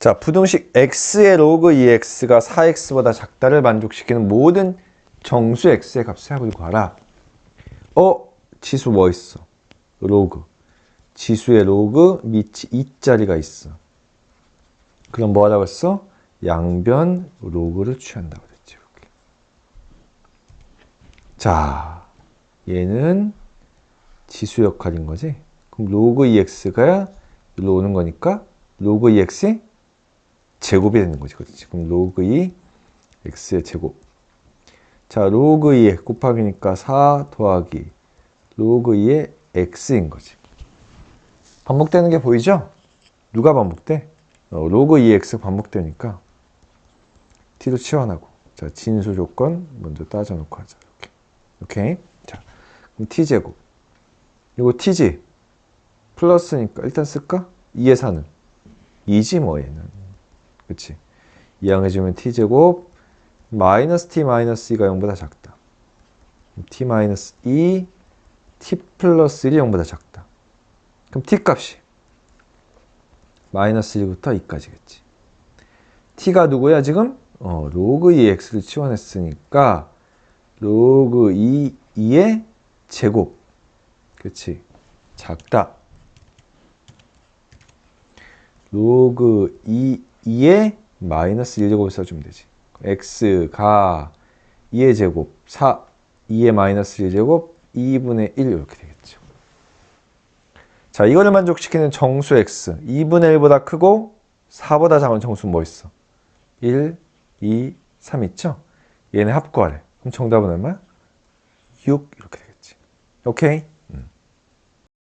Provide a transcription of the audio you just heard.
자, 부등식 x의 로그 2x가 4x보다 작다를 만족시키는 모든 정수 x의 값을 합을 구하라. 어? 지수 뭐 있어? 로그. 지수의 로그 밑이 2자리가 있어. 그럼 뭐 하라고 했어? 양변 로그를 취한다고 그랬지. 이렇게. 자, 얘는 지수 역할인 거지. 그럼 로그 2x가 일로 오는 거니까 로그 2x의 제곱이 되는. 그렇지. 그럼 로그 2 x의 제곱. 자, 로그 2 곱하기니까 4 더하기 로그 2의 x인 거지. 반복되는 게 보이죠? 누가 반복돼? 어, 로그 2x 반복되니까 t도 치환하고 자 진수 조건 먼저 따져놓고 하자 이렇게 오케이 자 그럼 t 제곱 이거 t지 플러스니까 일단 쓸까 2의 4는 2지 뭐 얘는 그치 이항해주면 t 제곱 마이너스 t 마이너스 2가 0보다 작다 t 마이너스 2 t 플러스 1이 0보다 작다 그럼 t 값이 마이너스 1부터 2까지겠지. t가 누구야 지금? 어, 로그 2x를 치환했으니까 로그 2, 2의 제곱. 그렇지. 작다. 로그 2, 2의 마이너스 1제곱을 써주면 되지. x가 2의 제곱, 4, 2의 마이너스 1제곱, 2분의 1 이렇게 되겠죠. 자, 이거를 만족시키는 정수 x 2분의 1보다 크고 4보다 작은 정수는 뭐 있어? 1, 2, 3 있죠? 얘네 합구하래. 그럼 정답은 얼마야? 6 이렇게 되겠지. 오케이?